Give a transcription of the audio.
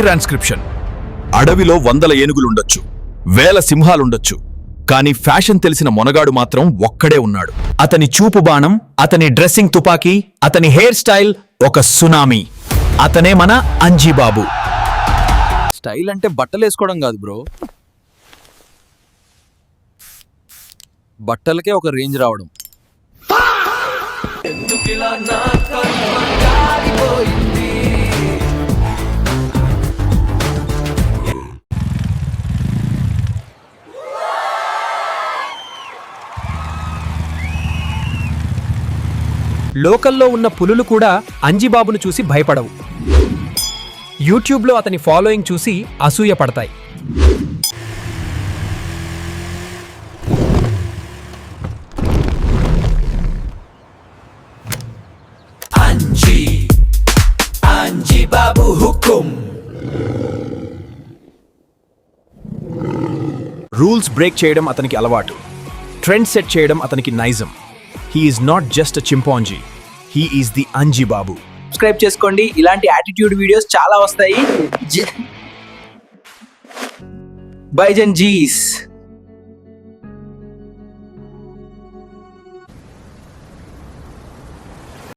Transcription అడవిలో వందల ఏనుగులుండొచ్చు వేల సింహాలుండొచ్చు కానీ ఫ్యాషన్ తెలిసిన మొనగాడు మాత్రం ఒక్కడే ఉన్నాడు. అతని చూపు బాణం అతని డ్రెస్సింగ్ తుపాకీ అతని హెయిర్ స్టైల్ ఒక సునామీ. అతనే మన అంజీబాబు. స్టైల్ అంటే బట్టలు వేసుకోవడం కాదు బ్రో. బట్టలకే ఒక రేంజ్ రావడం. లోకల్లో ఉన్న పులులు కూడా అంజిబాబును చూసి భయపడవు. యూట్యూబ్లో అతని ఫాలోయింగ్ చూసి అసూయ పడతాయి రూల్స్ బ్రేక్ చేయడం అతనికి అలవాటు. ట్రెండ్ సెట్ చేయడం అతనికి నైజం. He is not just a chimpanzee he is the Anji Babu subscribe చేసుకోండి. ఇలాంటి యాటిట్యూడ్ వీడియోస్ చాలా వస్తాయి. బైజన్ జీస్